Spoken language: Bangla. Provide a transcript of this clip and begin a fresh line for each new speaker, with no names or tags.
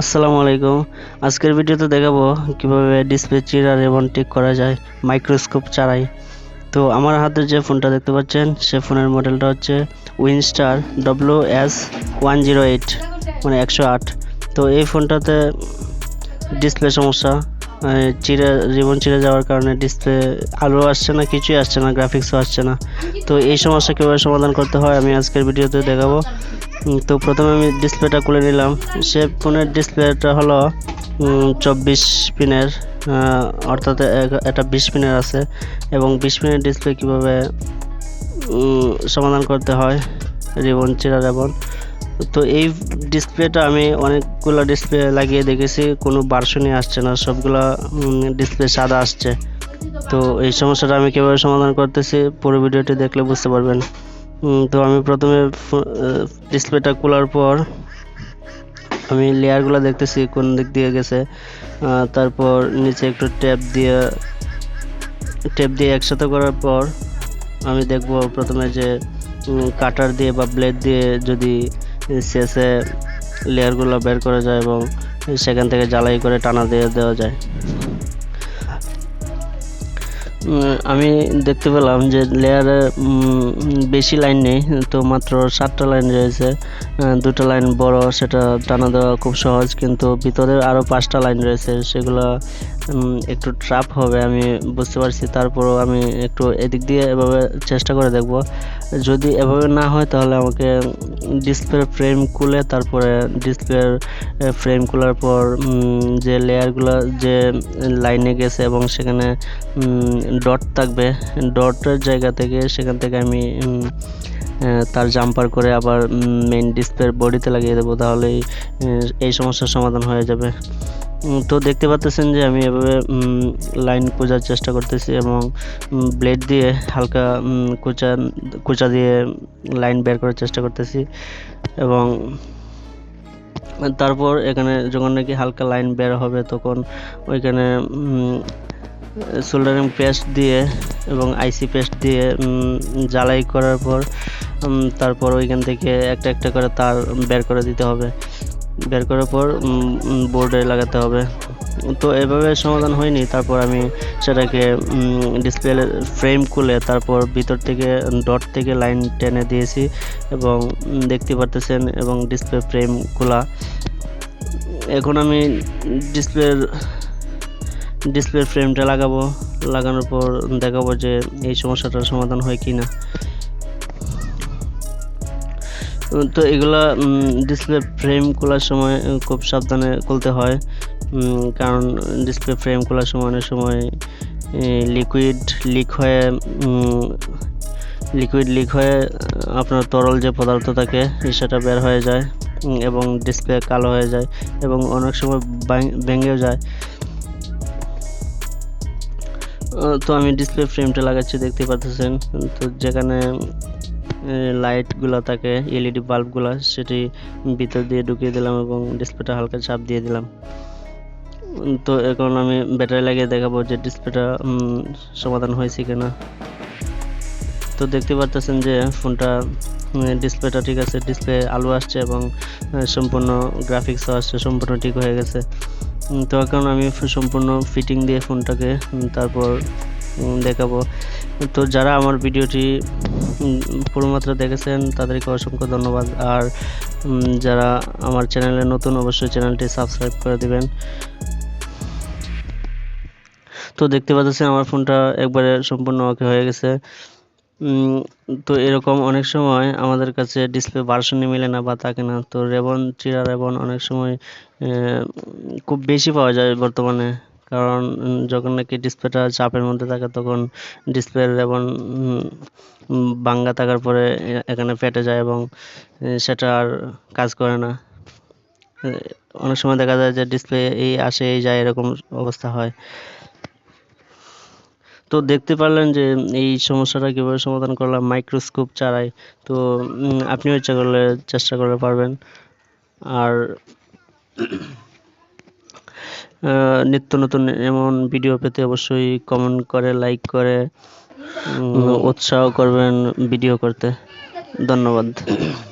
আসসালামু আলাইকুম। আজকের ভিডিওতে দেখাবো কীভাবে ডিসপ্লে চিরার এবং ঠিক করা যায় মাইক্রোস্কোপ ছাড়াই তো আমার হাতে যে ফোনটা দেখতে পাচ্ছেন, সে ফোনের মডেলটা হচ্ছে Winstar W S one zero eight মানে একশো আট। তো এই ফোনটাতে ডিসপ্লে সমস্যা চিরে রিবন চিরে যাওয়ার কারণে ডিসপ্লে আলো আসছে না, কিছুই আসছে না গ্রাফিক্সও আসছে না। তো এই সমস্যা কীভাবে সমাধান করতে হয় আমি আজকের ভিডিওতে দেখাবো। তো প্রথমে আমি ডিসপ্লেটা খুলে নিলাম। সে ফোনের ডিসপ্লেটা হলো চব্বিশ পিনের অর্থাৎ এটা বিশ পিনের আছে। এবং বিশ পিনের ডিসপ্লে কীভাবে সমাধান করতে হয়, রিবন চিরা রিবন। তো এই ডিসপ্লেটা আমি অনেকগুলো ডিসপ্লে লাগিয়ে দেখেছি, কোনো বার্সনই আসছে না, সবগুলো ডিসপ্লে সাদা আসছে। তো এই সমস্যাটা আমি কীভাবে সমাধান করতেছি, পুরো ভিডিওটি দেখলে বুঝতে পারবেন। তো আমি প্রথমে ডিসপ্লেটা খোলার পর আমি লেয়ারগুলো দেখতেছি, কোন দিক দিয়ে গেছে। তারপর নিচে একটু ট্যাপ দিয়ে ট্যাপ দিয়ে একসাথে করার পর আমি দেখব প্রথমে যে কাটার দিয়ে বা ব্লেড দিয়ে যদি শেষে লেয়ারগুলো বের করা যায় এবং সেখান থেকে জ্বালাই করে টানা দিয়ে দেওয়া যায়। আমি দেখতে পেলাম যে লেয়ারে বেশি লাইন নেই, তো মাত্র সাতটা লাইন রয়েছে। দুটো লাইন বড়, সেটা টানা দেওয়া খুব সহজ, কিন্তু ভিতরে আরও পাঁচটা লাইন রয়েছে, সেগুলো একটু ট্রাপ হবে, আমি বুঝতে পারছি। তারপরও আমি একটু এদিক দিয়ে এভাবে চেষ্টা করে দেখব। যদি এভাবে না হয়, তাহলে আমাকে ডিসপ্লে ফ্রেম খুলে, তারপরে ডিসপ্লের ফ্রেম খোলার পর যে লেয়ারগুলো যে লাইনে গেছে এবং সেখানে ডট থাকবে ডটের জায়গা থেকে সেখান থেকে আমি তার জাম্পার করে আবার মেন ডিসপ্লের বডিতে লাগিয়ে দেবো। তাহলেই এই সমস্যার সমাধান হয়ে যাবে। তো দেখতে পাচ্ছেন যে আমি এভাবে লাইন খোঁজার চেষ্টা করতেছি এবং ব্লেড দিয়ে হালকা কুচা কুচা দিয়ে লাইন বের করার চেষ্টা করতেছি এবং তারপর এখানে যখন নাকি হালকা লাইন বের হবে তখন ওইখানে সোল্ডারিং পেস্ট দিয়ে এবং আইসি পেস্ট দিয়ে জ্বালাই করার পর তারপর ওইখান থেকে একটা একটা করে তার বের করে দিতে হবে। বের করার পর বোর্ডে লাগাতে হবে। তো এভাবে সমাধান হয়নি। তারপর আমি সেটাকে ডিসপ্লে ফ্রেম খুলে তারপর ভিতর থেকে ডট থেকে লাইন টেনে দিয়েছি এবং দেখতে পারতেছেন এবং ডিসপ্লে ফ্রেম খোলা। এখন আমি ডিসপ্লের ডিসপ্লে ফ্রেমটা লাগাবো। লাগানোর পর দেখাবো যে এই সমস্যাটার সমাধান হয় কি না তো এগুলা ডিসপ্লে ফ্রেম খোলার সময় খুব সাবধানে খুলতে হয়। কারণ ডিসপ্লে ফ্রেম খোলার সময় অনেক সময় লিকুইড লিক হয়ে লিকুইড লিক হয়ে, আপনার তরল যে পদার্থ থাকে সেটা বের হয়ে যায় এবং ডিসপ্লে কালো হয়ে যায়, এবং অনেক সময় ভেঙেও যায়। তো আমি ডিসপ্লে ফ্রেমটা লাগাচ্ছি, দেখতে পাচ্ছেন। তো যেখানে লাইটগুলো থাকে এলইডি বাল্বগুলো সেটি ভিতর দিয়ে ঢুকিয়ে দিলাম এবং ডিসপ্লেটা হালকা চাপ দিয়ে দিলাম। তো এখন আমি ব্যাটারি লাগিয়ে দেখাবো যে ডিসপ্লেটা সমাধান হয়েছে কিনা। তো দেখতে পারতেছেন যে ফোনটা ডিসপ্লেটা ঠিক আছে ডিসপ্লে আলো আসছে এবং সম্পূর্ণ গ্রাফিক্সও আসছে, সম্পূর্ণ ঠিক হয়ে গেছে। তো এখন আমি সম্পূর্ণ ফিটিং দিয়ে ফোনটাকে তারপর দেখাবো। তো যারা আমার ভিডিওটি উম, পুরো মাত্রা দেখেছেন তাদেরকে অসংখ্য ধন্যবাদ। আর যারা আমার চ্যানেলে নতুন অবশ্যই চ্যানেলটি সাবস্ক্রাইব করে দিবেন। তো দেখতে পাচ্ছেন আমার ফোনটা একবারে সম্পূর্ণ ওকে হয়ে গেছে। তো এরকম অনেক সময় আমাদের কাছে ডিসপ্লে ভার্সনই মিলে না বা থাকে না। তো রেবন চিরা রেবন অনেক সময় খুব বেশি পাওয়া যায় বর্তমানে। কারণ যখন নাকি ডিসপ্লেটা চাপের মধ্যে থাকে, তখন ডিসপ্লে রেবন বাঙ্গা থাকার পরে এখানে ফেটে যায় এবং সেটা আর কাজ করে না। অনেক সময় দেখা যায় যে ডিসপ্লে এই আসে, এই যায়, এরকম অবস্থা হয়। তো দেখতে পারলেন যে, এই সমস্যাটা কীভাবে সমাধান করলাম মাইক্রোস্কোপ ছাড়াই। তো আপনিও ইচ্ছা করলে চেষ্টা করলে পারবেন। আর নিত্য নতুন এমন ভিডিও পেতে অবশ্যই কমেন্ট করে লাইক করে উৎসাহ করবেন ভিডিও করতে। ধন্যবাদ।